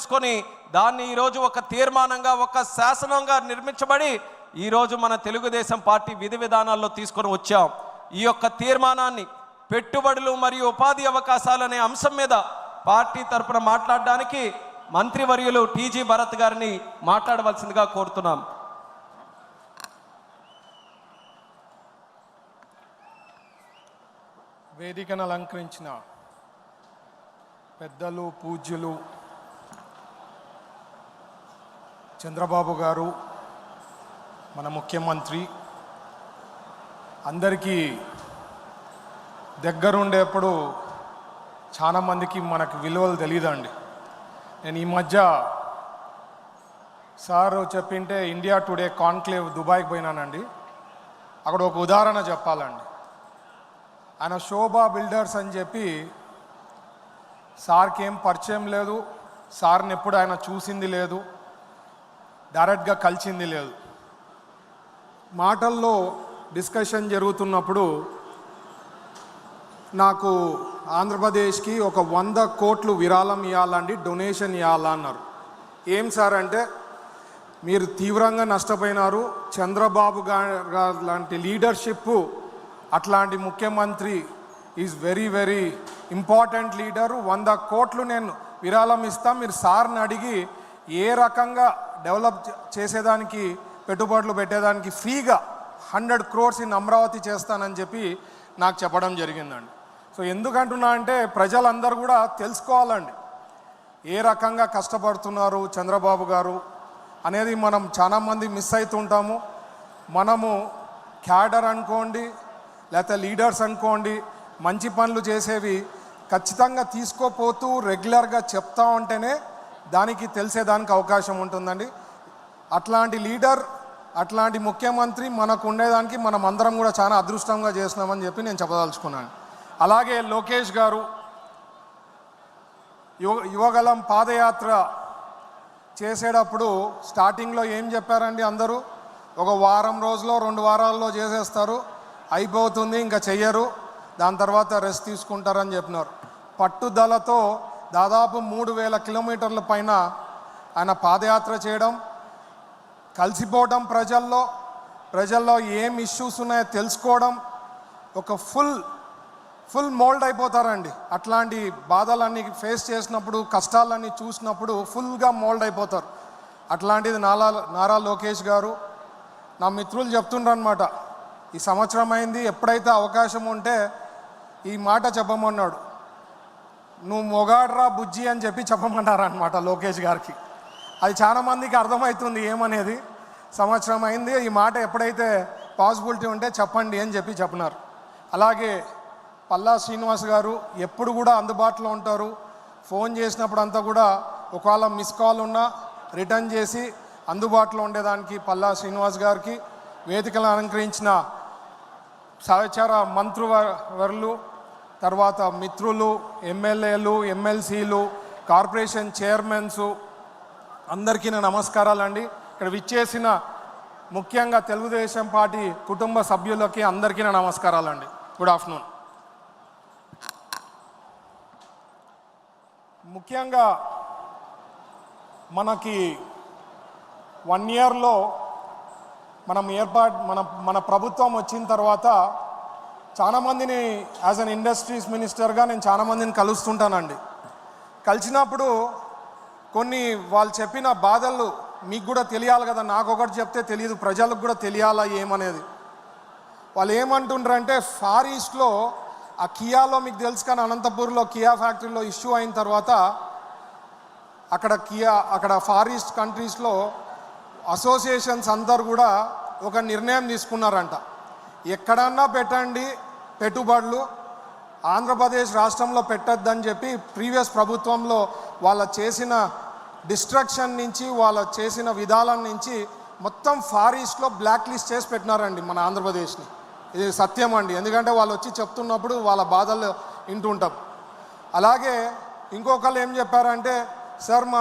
తెలుసుకొని దాన్ని ఈరోజు ఒక తీర్మానంగా ఒక శాసనంగా నిర్మించబడి ఈరోజు మన తెలుగుదేశం పార్టీ విధి విధానాల్లో తీసుకొని వచ్చాం. ఈ యొక్క తీర్మానాన్ని పెట్టుబడులు మరియు ఉపాధి అవకాశాలు అనే అంశం మీద పార్టీ తరపున మాట్లాడడానికి మంత్రివర్యులు టీజీ భరత్ గారిని మాట్లాడవలసిందిగా కోరుతున్నాం. వేదికను అలంకరించిన పెద్దలు పూజ్యులు చంద్రబాబు గారు మన ముఖ్యమంత్రి అందరికీ దగ్గరుండేప్పుడు చాలా మందికి మనకు విలువలు తెలియదండి నేను ఈ మధ్య సార్ చెప్పింటే ఇండియా టుడే కాన్క్లేవ్ దుబాయ్కి పోయినానండి. అక్కడ ఒక ఉదాహరణ చెప్పాలండి. ఆయన శోభా బిల్డర్స్ అని చెప్పి సార్కి ఏం పరిచయం లేదు సార్ని ఎప్పుడు ఆయన చూసింది లేదు. డైరెక్ట్గా కలిసింది లేదు. మాటల్లో డిస్కషన్ జరుగుతున్నప్పుడు నాకు ఆంధ్రప్రదేశ్కి ఒక వంద కోట్లు విరాళం ఇవ్వాలండి డొనేషన్ ఇవ్వాలా అన్నారు. ఏం సార్ అంటే మీరు తీవ్రంగా నష్టపోయినారు చంద్రబాబు గారు లాంటి లీడర్షిప్ అట్లాంటి ముఖ్యమంత్రి is very very important leader వంద కోట్లు నేను విరాళం ఇస్తా మీరు సార్ని అడిగి ఏ రకంగా డెవలప్ చేసేదానికి పెట్టుబడులు పెట్టేదానికి ఫ్రీగా హండ్రెడ్ క్రోర్స్ ఇన్ అమరావతి చేస్తానని చెప్పి నాకు చెప్పడం జరిగిందండి. సో ఎందుకంటున్నా అంటే ప్రజలందరూ కూడా తెలుసుకోవాలండి. ఏ రకంగా కష్టపడుతున్నారు చంద్రబాబు గారు అనేది మనం చాలామంది మిస్ అవుతుంటాము మనము క్యాడర్ అనుకోండి లేకపోతే లీడర్స్ అనుకోండి మంచి పనులు చేసేవి ఖచ్చితంగా తీసుకోపోతూ రెగ్యులర్గా చెప్తా ఉంటేనే దానికి తెలిసేదానికి అవకాశం ఉంటుందండి. అట్లాంటి లీడర్ అట్లాంటి ముఖ్యమంత్రి మనకు ఉండేదానికి మనం అందరం కూడా చాలా అదృష్టంగా చేస్తున్నామని చెప్పి నేను చెప్పదలుచుకున్నాను. అలాగే లోకేష్ గారు యువ యువగలం పాదయాత్ర చేసేటప్పుడు స్టార్టింగ్లో ఏం చెప్పారండి అందరూ? ఒక వారం రోజులో రెండు వారాల్లో చేసేస్తారు అయిపోతుంది ఇంకా చెయ్యరు దాని తర్వాత రెస్ట్ తీసుకుంటారని చెప్పినారు. పట్టుదలతో దాదాపు మూడు వేల కిలోమీటర్ల పైన ఆయన పాదయాత్ర చేయడం కలిసిపోవడం ప్రజల్లో ప్రజల్లో ఏం ఇష్యూస్ ఉన్నాయో తెలుసుకోవడం ఒక ఫుల్ ఫుల్ మోల్డ్ అయిపోతారండి. అట్లాంటి బాధలన్నీ ఫేస్ చేసినప్పుడు కష్టాలన్నీ చూసినప్పుడు ఫుల్గా మోల్డ్ అయిపోతారు. అట్లాంటిది నాలా నారా లోకేష్ గారు నా మిత్రులు చెప్తుండ్రనమాట ఈ సంవత్సరం అయింది ఎప్పుడైతే అవకాశం ఉంటే ఈ మాట చెప్పమన్నాడు. నువ్వు మొగాడ్రా బుజ్జి అని చెప్పి చెప్పమన్నారు అనమాట లోకేష్ గారికి. అది చాలా మందికి అర్థమవుతుంది ఏమనేది. సంవత్సరం అయింది ఈ మాట ఎప్పుడైతే పాసిబిలిటీ ఉంటే చెప్పండి అని చెప్పి చెప్పినారు. అలాగే పల్లా శ్రీనివాస్ గారు ఎప్పుడు కూడా అందుబాటులో ఉంటారు. ఫోన్ చేసినప్పుడు అంతా కూడా ఒకవేళ మిస్ కాల్ ఉన్నా రిటర్న్ చేసి అందుబాటులో ఉండేదానికి పల్లా శ్రీనివాస్ గారికి. వేదికలు అలంకరించిన సహచార మంత్రివర్లు తర్వాత మిత్రులు ఎమ్మెల్యేలు ఎమ్మెల్సీలు కార్పొరేషన్ చైర్మన్స్ అందరికీ నా నమస్కారాలండి. ఇక్కడ విచ్చేసిన ముఖ్యంగా తెలుగుదేశం పార్టీ కుటుంబ సభ్యులకి అందరికీ నా నమస్కారాలండి. Good afternoon. ముఖ్యంగా మనకి వన్ ఇయర్లో మనం ఏర్పాటు మన మన ప్రభుత్వం వచ్చిన తర్వాత చాలామందిని యాజ్ అన్ ఇండస్ట్రీస్ మినిస్టర్గా నేను చాలామందిని కలుస్తుంటానండి. కలిసినప్పుడు కొన్ని వాళ్ళు చెప్పిన బాధలు మీకు కూడా తెలియాలి కదా నాకు ఒకటి చెప్తే తెలియదు ప్రజలకు కూడా తెలియాలా ఏమనేది. వాళ్ళు ఏమంటుండ్రంటే ఫార్ ఈస్ట్లో ఆ కియాలో మీకు తెలుసు కానీ అనంతపూర్లో కియా ఫ్యాక్టరీలో ఇష్యూ అయిన తర్వాత అక్కడ కియా అక్కడ ఫార్ ఈస్ట్ కంట్రీస్లో అసోసియేషన్స్ అందరు కూడా ఒక నిర్ణయం తీసుకున్నారంట. ఎక్కడన్నా పెట్టండి పెట్టుబడులు. ఆంధ్రప్రదేశ్ రాష్ట్రంలో పెట్టొద్దని చెప్పి ప్రీవియస్ ప్రభుత్వంలో వాళ్ళ చేసిన డిస్ట్రక్షన్ నుంచి వాళ్ళ చేసిన విధానం నుంచి మొత్తం ఫార్ ఈస్ట్లో బ్లాక్ లిస్ట్ చేసి పెట్టినారండి మన ఆంధ్రప్రదేశ్ని. ఇది సత్యం అండి. ఎందుకంటే వాళ్ళు వచ్చి చెప్తున్నప్పుడు వాళ్ళ బాధలు వింటుంటాం. అలాగే ఇంకొకళ్ళు ఏం చెప్పారంటే సార్ మా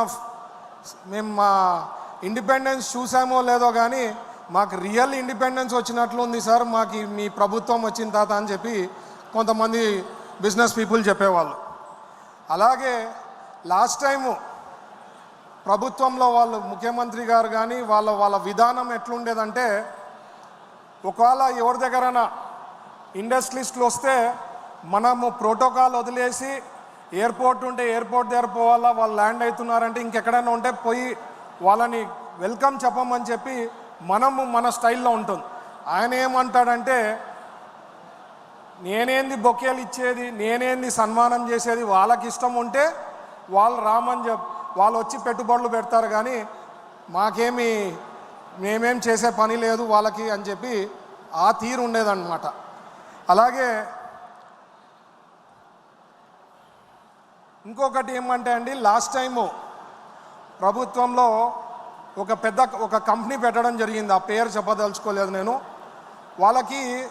మేము మా ఇండిపెండెన్స్ చూసామో లేదో కానీ మాకు రియల్ ఇండిపెండెన్స్ వచ్చినట్లు ఉంది సార్ మాకు మీ ప్రభుత్వం వచ్చిన తాత అని చెప్పి కొంతమంది బిజినెస్ పీపుల్ చెప్పేవాళ్ళు. అలాగే లాస్ట్ టైము ప్రభుత్వంలో వాళ్ళు ముఖ్యమంత్రి గారు కానీ వాళ్ళ వాళ్ళ విధానం ఎట్లుండేదంటే ఒకవేళ ఎవరి దగ్గరైనా ఇండస్ట్రీస్ట్లు వస్తే మనము ప్రోటోకాల్ వదిలేసి ఎయిర్పోర్ట్ ఉంటే ఎయిర్పోర్ట్ దగ్గర పోవాలా వాళ్ళు ల్యాండ్ అవుతున్నారంటే ఇంకెక్కడైనా ఉంటే పోయి వాళ్ళని వెల్కమ్ చెప్పమని చెప్పి మనము మన స్టైల్లో ఉంటుంది ఆయన ఏమంటాడంటే నేనేంది బొకేలు ఇచ్చేది? నేనేంది సన్మానం చేసేది? వాళ్ళకి ఇష్టం ఉంటే వాళ్ళు రామని చెప్ వాళ్ళు వచ్చి పెట్టుబడులు పెడతారు కానీ మాకేమి మేమేం చేసే పని లేదు వాళ్ళకి అని చెప్పి ఆ తీరు ఉండేదన్నమాట. అలాగే ఇంకొకటి ఏమంటే అండి లాస్ట్ టైము ప్రభుత్వంలో ఒక పెద్ద ఒక కంపెనీ పెట్టడం జరిగింది. ఆ పేరు చెప్పదలుచుకోలేదు నేను. వాళ్ళకి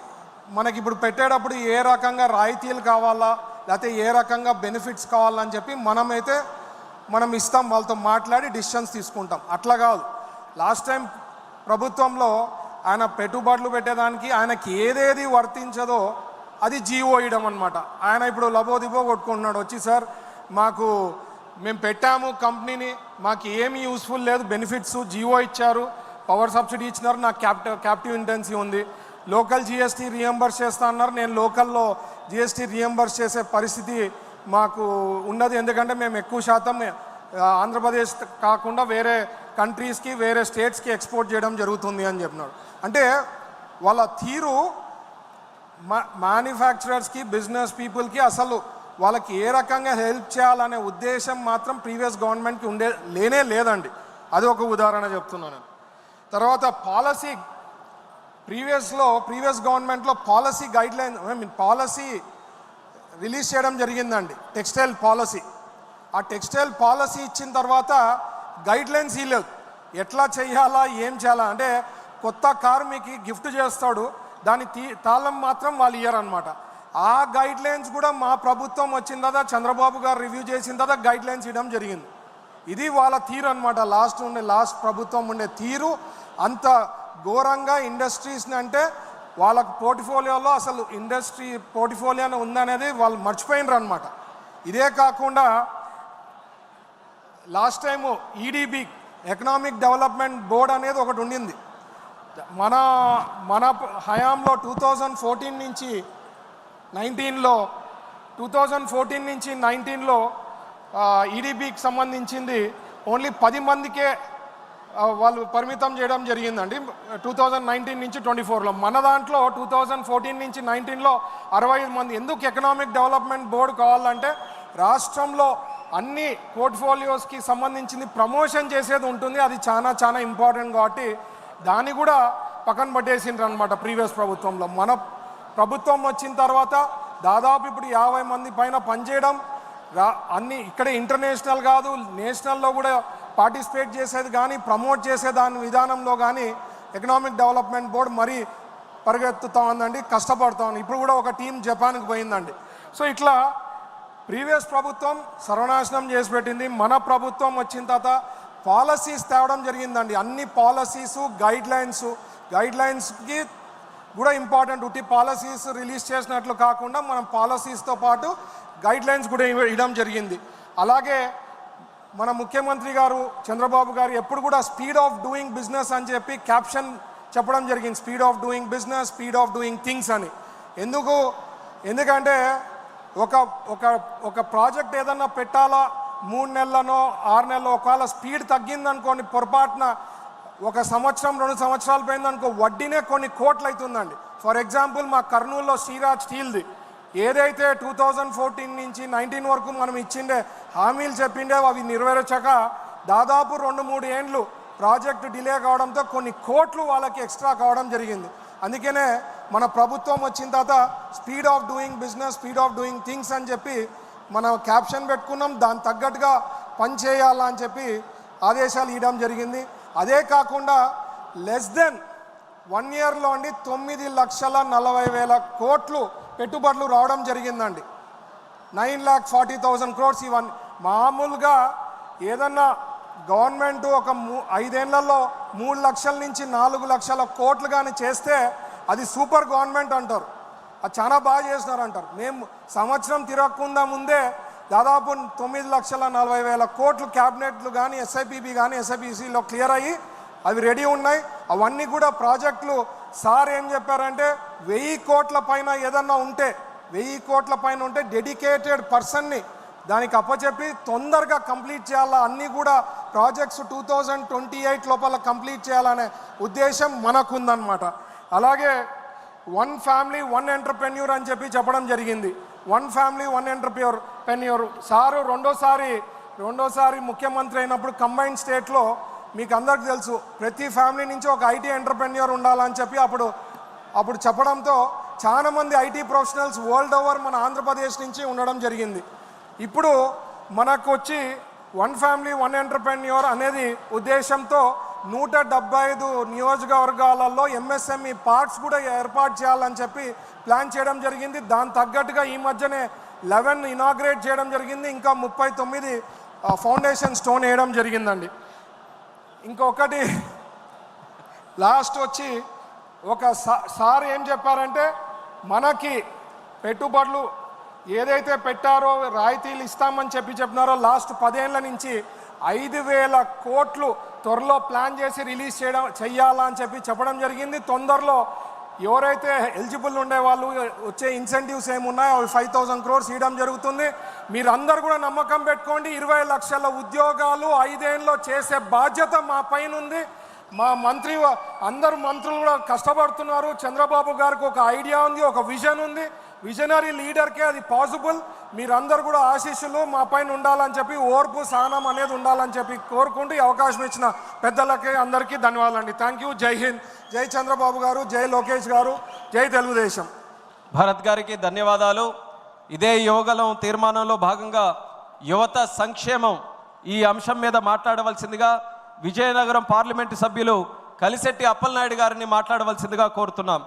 మనకి ఇప్పుడు పెట్టేటప్పుడు ఏ రకంగా రాయితీలు కావాలా లేకపోతే ఏ రకంగా బెనిఫిట్స్ కావాలని చెప్పి మనమైతే మనం ఇస్తాం. వాళ్ళతో మాట్లాడి డిసిషన్స్ తీసుకుంటాం. అట్లా కాదు. లాస్ట్ టైం ప్రభుత్వంలో ఆయన పెట్టుబడులు పెట్టేదానికి ఆయనకి ఏదేది వర్తించదో అది జీవో ఇయడం అనమాట ఆయన ఇప్పుడు లబోదిబో కొట్టుకుంటున్నాడు. వచ్చి సార్ మాకు మేము పెట్టాము కంపెనీని మాకు ఏమీ యూస్ఫుల్ లేదు. బెనిఫిట్స్ జియో ఇచ్చారు. పవర్ సబ్సిడీ ఇచ్చినారు. నాకు క్యాప్ట క్యాప్టివ్ ఇంటెన్సీ ఉంది. లోకల్ జిఎస్టీ రియంబర్స్ చేస్తా అన్నారు. నేను లోకల్లో జిఎస్టీ రియంబర్స్ చేసే పరిస్థితి మాకు ఉన్నది. ఎందుకంటే మేము ఎక్కువ శాతం ఆంధ్రప్రదేశ్ కాకుండా వేరే కంట్రీస్కి వేరే స్టేట్స్కి ఎక్స్పోర్ట్ చేయడం జరుగుతుంది అని చెప్పినాడు. అంటే వాళ్ళ తీరు మా మ్యానుఫ్యాక్చరర్స్కి బిజినెస్ పీపుల్కి అసలు వాళ్ళకి ఏ రకంగా హెల్ప్ చేయాలనే ఉద్దేశం మాత్రం ప్రీవియస్ గవర్నమెంట్కి ఉండే లేనే లేదండి. అది ఒక ఉదాహరణ చెప్తున్నాను తర్వాత పాలసీ ప్రీవియస్లో ప్రీవియస్ గవర్నమెంట్లో policy guideline I mean policy release చేయడం జరిగిందండి. Textile policy. ఆ టెక్స్టైల్ పాలసీ ఇచ్చిన తర్వాత గైడ్ లైన్స్ ఇవ్వలేదు ఎట్లా చేయాలా ఏం చేయాలా? అంటే కొత్త కారు మీకు గిఫ్ట్ చేస్తాడు దాని తీ తాళం మాత్రం వాళ్ళు ఇయ్యరు అనమాట ఆ గైడ్ లైన్స్ కూడా మా ప్రభుత్వం వచ్చిన తర్వాత చంద్రబాబు గారు రివ్యూ చేసిన తర్వాత గైడ్ లైన్స్ ఇవ్వడం జరిగింది. ఇది వాళ్ళ తీరు అనమాట లాస్ట్ ఉండే లాస్ట్ ప్రభుత్వం ఉండే తీరు. అంత ఘోరంగా ఇండస్ట్రీస్ని అంటే వాళ్ళకు పోర్టిఫోలియోలో అసలు ఇండస్ట్రీ పోర్టిఫోలియో ఉందనేది వాళ్ళు మర్చిపోయినరు అనమాట ఇదే కాకుండా last time EDB economic development board అనేది ఒకటి ఉండింది. మన మన హయాంలో టూ థౌజండ్ ఫోర్టీన్ నుంచి నైన్టీన్లో టూ థౌజండ్ ఫోర్టీన్ నుంచి నైన్టీన్లో ఈడీబీకి సంబంధించింది ఓన్లీ పది మందికే వాళ్ళు పరిమితం చేయడం జరిగిందండి. టూ థౌజండ్ నైన్టీన్ నుంచి ట్వంటీ ఫోర్లో. మన దాంట్లో టూ థౌజండ్ ఫోర్టీన్ నుంచి నైన్టీన్లో అరవై ఐదు మంది. ఎందుకు ఎకనామిక్ డెవలప్మెంట్ బోర్డు కావాలంటే రాష్ట్రంలో అన్ని పోర్ట్ఫోలియోస్కి సంబంధించింది ప్రమోషన్ చేసేది ఉంటుంది. అది చాలా చాలా ఇంపార్టెంట్ కాబట్టి దాన్ని కూడా పక్కన పట్టేసిండ్రు అనమాట ప్రీవియస్ ప్రభుత్వంలో. మన ప్రభుత్వం వచ్చిన తర్వాత దాదాపు ఇప్పుడు యాభై మంది పైన పనిచేయడం రా అన్ని ఇక్కడ ఇంటర్నేషనల్ కాదు నేషనల్లో కూడా పార్టిసిపేట్ చేసేది కానీ ప్రమోట్ చేసే దాని విధానంలో కానీ ఎకనామిక్ డెవలప్మెంట్ బోర్డు మరీ పరిగెత్తుతా ఉందండి కష్టపడుతా ఉంది. ఇప్పుడు కూడా ఒక టీం జపాన్కి పోయిందండి. సో ఇట్లా ప్రీవియస్ ప్రభుత్వం సర్వనాశనం చేసి పెట్టింది. మన ప్రభుత్వం వచ్చిన తర్వాత పాలసీస్ తేవడం జరిగిందండి. అన్ని పాలసీస్ గైడ్ లైన్స్ గైడ్ లైన్స్కి కూడా ఇంపార్టెంట్ ఉట్టి పాలసీస్ రిలీజ్ చేసినట్లు కాకుండా మనం పాలసీస్తో పాటు గైడ్ లైన్స్ కూడా ఇవ్వ- ఇవ్వడం జరిగింది. అలాగే మన ముఖ్యమంత్రి గారు చంద్రబాబు గారు ఎప్పుడు కూడా స్పీడ్ ఆఫ్ డూయింగ్ బిజినెస్ అని చెప్పి క్యాప్షన్ చెప్పడం జరిగింది. Speed of doing business speed of doing things అని. ఎందుకు? ఎందుకంటే ఒక ఒక ఒక ప్రాజెక్ట్ ఏదన్నా పెట్టాలా మూడు నెలలనో ఆరు నెలలో ఒకవేళ స్పీడ్ తగ్గిందనుకోని పొరపాటున ఒక సంవత్సరం రెండు సంవత్సరాలు పోయిందనుకో వడ్డీనే కొన్ని కోట్లు అవుతుందండి ఫర్ ఎగ్జాంపుల్ మా కర్నూలులో శ్రీరాజ్ స్టీల్ది. ఏదైతే టూ థౌజండ్ ఫోర్టీన్ నుంచి నైన్టీన్ వరకు మనం ఇచ్చిండే హామీలు చెప్పిండే అవి నెరవేర్చక దాదాపు రెండు మూడు ఏండ్లు ప్రాజెక్టు డిలే కావడంతో కొన్ని కోట్లు వాళ్ళకి ఎక్స్ట్రా కావడం జరిగింది. అందుకనే మన ప్రభుత్వం వచ్చిన తర్వాత speed of doing business speed of doing things అని చెప్పి మనం క్యాప్షన్ పెట్టుకున్నాం. దాని తగ్గట్టుగా పని చేయాలా అని చెప్పి ఆదేశాలు ఇవ్వడం జరిగింది. అదే కాకుండా లెస్ దెన్ వన్ ఇయర్లో అండి తొమ్మిది లక్షల నలభై వేల కోట్లు పెట్టుబడులు రావడం జరిగిందండి. Nine lakh forty thousand crores ఇవన్నీ. మామూలుగా ఏదన్నా గవర్నమెంట్ ఒక మూ ఐదేళ్ళలో మూడు లక్షల నుంచి నాలుగు లక్షల కోట్లు కానీ చేస్తే అది సూపర్ గవర్నమెంట్ అంటారు. అది చాలా బాగా చేసినారు అంటారు మేము సంవత్సరం తిరగకుండా ముందే దాదాపు తొమ్మిది లక్షల నలభై వేల కోట్లు క్యాబినెట్లు కానీ ఎస్ఐపిబి కానీ ఎస్ఐపిసిలో క్లియర్ అయ్యి అవి రెడీ ఉన్నాయి. అవన్నీ కూడా ప్రాజెక్టులు. సార్ ఏం చెప్పారంటే వెయ్యి కోట్ల పైన ఏదన్నా ఉంటే వెయ్యి కోట్ల పైన ఉంటే డెడికేటెడ్ పర్సన్ని దానికి అప్పచెప్పి తొందరగా కంప్లీట్ చేయాలా? అన్నీ కూడా projects two thousand twenty eight లోపల కంప్లీట్ చేయాలనే ఉద్దేశం మనకుందనమాట. అలాగే వన్ ఫ్యామిలీ వన్ ఎంటర్ప్రెన్యూర్ అని చెప్పి చెప్పడం జరిగింది. One family one entrepreneur. Sir రెండోసారి రెండోసారి ముఖ్యమంత్రి అయినప్పుడు కంబైన్ స్టేట్లో మీకు అందరికి తెలుసు ప్రతి ఫ్యామిలీ నుంచి ఒక ఐటీ ఎంటర్ప్రెన్యూర్ ఉండాలని చెప్పి అప్పుడు అప్పుడు చెప్పడంతో చాలామంది ఐటీ ప్రొఫెషనల్స్ వరల్డ్ ఓవర్ మన ఆంధ్రప్రదేశ్ నుంచి ఉండడం జరిగింది. ఇప్పుడు మనకు వచ్చి వన్ ఫ్యామిలీ వన్ ఎంటర్ప్రెన్యూర్ అనేది ఉద్దేశంతో నూట డెబ్బై ఐదు నియోజకవర్గాలలో ఎంఎస్ఎంఈ పార్ట్స్ కూడా ఏర్పాటు చేయాలని చెప్పి ప్లాన్ చేయడం జరిగింది. దాని తగ్గట్టుగా ఈ మధ్యనే లెవెన్ ఇనాగ్రేట్ చేయడం జరిగింది. ఇంకా ముప్పై తొమ్మిది ఫౌండేషన్ స్టోన్ వేయడం జరిగిందండి. ఇంకొకటి లాస్ట్ వచ్చి ఒక సార్ ఏం చెప్పారంటే మనకి పెట్టుబడులు ఏదైతే పెట్టారో రాయితీలు ఇస్తామని చెప్పి చెప్పినారో లాస్ట్ పదేళ్ళ నుంచి ఐదు వేల కోట్లు త్వరలో ప్లాన్ చేసి రిలీజ్ చేయడం చెయ్యాలా అని చెప్పి చెప్పడం జరిగింది. తొందరలో ఎవరైతే ఎలిజిబుల్ ఉండే వాళ్ళు వచ్చే ఇన్సెంటివ్స్ ఏమున్నాయో అవి ఫైవ్ థౌసండ్ క్రోర్స్ ఇవ్వడం జరుగుతుంది. మీరందరూ కూడా నమ్మకం పెట్టుకోండి ఇరవై లక్షల ఉద్యోగాలు ఐదేళ్ళలో చేసే బాధ్యత మా పైన ఉంది. మా మంత్రి అందరు మంత్రులు కూడా కష్టపడుతున్నారు. చంద్రబాబు గారికి ఒక ఐడియా ఉంది ఒక విజన్ ఉంది. విజనరీ లీడర్కే అది పాసిబుల్ మీరందరూ కూడా ఆశీస్సులు మా పైన ఉండాలని చెప్పి ఓర్పు సహనం అనేది ఉండాలని చెప్పి కోరుకుంటూ ఈ అవకాశం ఇచ్చిన పెద్దలకి అందరికీ ధన్యవాదాలండి. థ్యాంక్ యూ జై హింద్. జై చంద్రబాబు గారు జై లోకేష్ గారు జై తెలుగుదేశం. భరత్ గారికి ధన్యవాదాలు. ఇదే యువగలం తీర్మానంలో భాగంగా యువత సంక్షేమం ఈ అంశం మీద మాట్లాడవలసిందిగా విజయనగరం పార్లమెంటు సభ్యులు కలిశెట్టి అప్పలనాయుడు గారిని మాట్లాడవలసిందిగా కోరుతున్నాం.